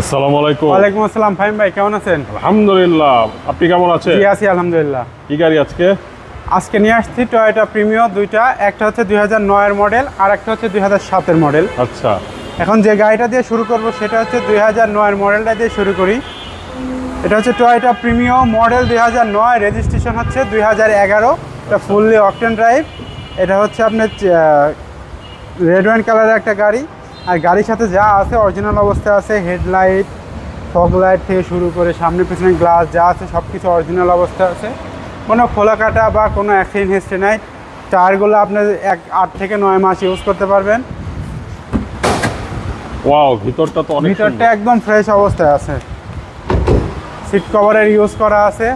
আসসালামু আলাইকুম। ওয়ালাইকুম আসসালাম ফাহিম ভাই কেমন আছেন? আলহামদুলিল্লাহ আপনি কেমন আছেন? জি আছি আলহামদুলিল্লাহ। কি গাড়ি আজকে? আজকে নিয়ে আসছি টয়োটা প্রিমিও দুইটা একটা হচ্ছে দুই হাজার নয়ের মডেল আর একটা হচ্ছে দুই হাজার সাতের মডেল আচ্ছা। এখন যে গাড়িটা দিয়ে শুরু করব সেটা হচ্ছে দুই হাজার নয়ের মডেলটা দিয়ে শুরু করি। এটা হচ্ছে টয়োটা প্রিমিও মডেল দুই হাজার নয় রেজিস্ট্রেশন হচ্ছে দুই হাজার এগারো। এটা ফুললি অকটেন ড্রাইভ এটা হচ্ছে আপনার রেড ওয়াইন কালারের একটা গাড়ি। আর গাড়ির সাথে যা আছে অরিজিনাল অবস্থায় আছে হেডলাইট ফগ লাইট থেকে শুরু করে সামনে পিছনে গ্লাস যা আছে সব কিছু অরিজিনাল অবস্থায় আছে। কোনো খোলা কাটা বা কোনো অ্যাক্সিডেন্ট হিস্ট্রি নাই। টায়ারগুলো আপনার এক আট থেকে নয় মাস ইউজ করতে পারবেন। ওয়াও ভিতরটা তো অনেক ভিতরটা একদম ফ্রেশ অবস্থায় আছে। সিট কভারের ইউজ করা আছে।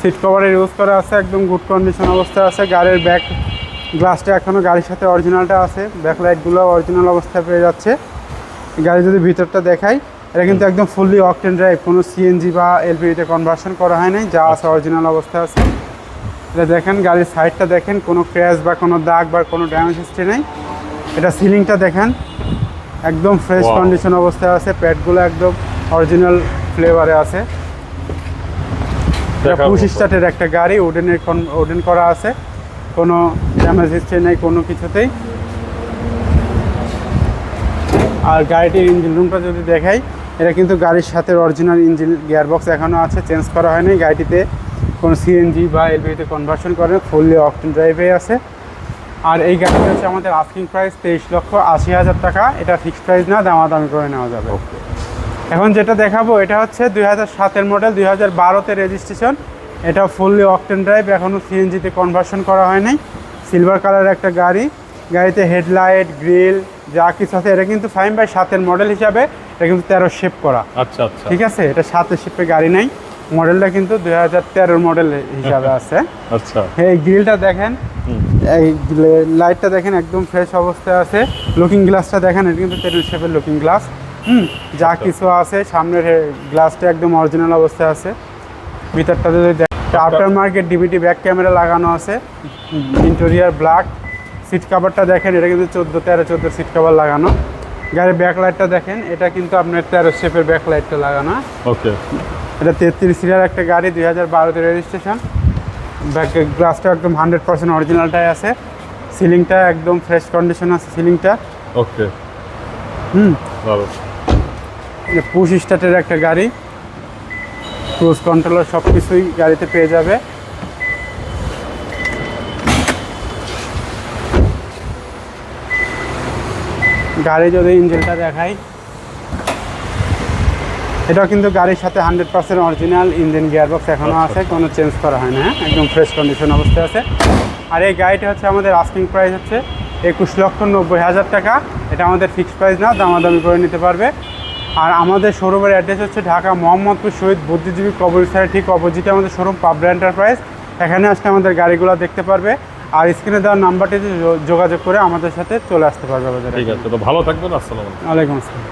সিট কভারের ইউজ করা আছে একদম গুড কন্ডিশন অবস্থায় আছে। গাড়ির ব্যাক গ্লাসটা এখনও গাড়ির সাথে অরিজিনালটা আছে। ব্যাক লাইটগুলো অরিজিনাল অবস্থায় পেয়ে যাচ্ছে। গাড়ি যদি ভিতরটা দেখাই এটা কিন্তু একদম ফুললি অকটেন ড্রাইভ কোনো সিএনজি বা এলপিডিতে কনভার্সন করা হয় নাই যা আছে অরিজিনাল অবস্থায় আছে। এটা দেখেন গাড়ির সাইডটা দেখেন কোনো ক্র্যাশ বা কোনো দাগ বা কোনো ড্যামেজ হিস্ট্রি নেই। এটা সিলিংটা দেখেন একদম ফ্রেশ কন্ডিশন অবস্থায় আছে প্যাডগুলো একদম অরিজিনাল ফ্লেভারে আছে। এটা। স্টার্টের একটা গাড়ি উডেনের উডেন করা আছে। কোনো ড্যামেজ হিস্ট্রি নেই কোনো কিছুতেই। আর গাড়িটির ইঞ্জিন রুমটা যদি দেখাই এটা কিন্তু গাড়ির সাথে অরিজিনাল ইঞ্জিন গিয়ারবক্স এখনও আছে চেঞ্জ করা হয়নি। গাড়িটিতে কোনো সিএনজি বা এলপিতে কনভার্সন করে ফুললি অকটেন ড্রাইভে আছে। আর এই গাড়িটা হচ্ছে আমাদের আস্কিং প্রাইস তেইশ লক্ষ আশি হাজার টাকা। এটা ফিক্সড প্রাইস না দামাদামি করে নেওয়া যাবে। এখন যেটা দেখাবো এটা হচ্ছে দুই হাজার সাতের মডেল দুই হাজার বারোতে রেজিস্ট্রেশন এটা ফুললি অকটেন ড্রাইভ এখনও সিএনজিতে কনভার্সন করা হয়নি। সিলভার কালারের একটা গাড়ি। গাড়িতে হেডলাইট গ্রিল যা কিছু আছে এটা কিন্তু ফাইভ বাই সাতের মডেল হিসাবে এটা কিন্তু তেরো শেপ করা। আচ্ছা আচ্ছা। ঠিক আছে? এটা সাতের শেপে গাড়ি নাই। মডেলটা কিন্তু দুই হাজার তেরোর মডেল হিসাবে আছে। আচ্ছা। এই গ্রিলটা দেখেন। এই লাইটটা দেখেন একদম ফ্রেশ অবস্থায় আছে। লুকিং গ্লাসটা দেখেন এটা কিন্তু তেরো শেপের লুকিং গ্লাস হুম? যা কিছু আছে সামনের গ্লাসটা একদম অরিজিনাল অবস্থায় আছে। ভিতরটা যদি আফটার মার্কেট ডিবিটি ব্যাক ক্যামেরা লাগানো আছে। ইন্টেরিয়ার ব্ল্যাক সিট কাভারটা দেখেন এটা কিন্তু চোদ্দ তেরো চোদ্দ সিট কাভার লাগানো। গাড়ির ব্যাক লাইটটা দেখেন এটা কিন্তু আপনার তেরো শেপের ব্যাক লাইটটা লাগানো। ওকে এটা তেত্রিশ সিটার একটা গাড়ি দুই হাজার বারোতে রেজিস্ট্রেশন ব্যাক গ্লাসটা একদম হান্ড্রেড পার্সেন্ট অরিজিনালটাই আছে। সিলিংটা একদম ফ্রেশ কন্ডিশন আছে সিলিংটা ওকে হুম। ভালো। পুশ স্টার্টের একটা গাড়ি। ক্রুজ কন্ট্রোলার সব কিছুই গাড়িতে পেয়ে যাবে। গাড়ি যদি ইঞ্জিনটা দেখাই। এটাও কিন্তু গাড়ির সাথে hundred percent original engine gearbox এখনও আছে কোনো চেঞ্জ করা হয় না হ্যাঁ? একদম ফ্রেশ কন্ডিশন অবস্থায় আছে। আর এই গাড়িটা হচ্ছে আমাদের আস্কিং প্রাইস হচ্ছে একুশ লক্ষ নব্বই হাজার টাকা। এটা আমাদের ফিক্সড প্রাইস না দামাদামি করে নিতে পারবে। আর আমাদের শোরুমের অ্যাড্রেস হচ্ছে ঢাকা মোহাম্মদপুর শহীদ বুদ্ধিজীবী কবরস্থানের ঠিক অপোজিটে আমাদের শোরুম পাবলিক এন্টারপ্রাইজ এখানে আসলে আমাদের গাড়িগুলো দেখতে পারবে। আর স্ক্রিনে দেওয়ার নাম্বারটিতে যোগাযোগ করে আমাদের সাথে চলে আসতে পারবে আমাদের ঠিক আছে তো ভালো থাকবেন আসসালাম আলাইকুম। আসসালাম।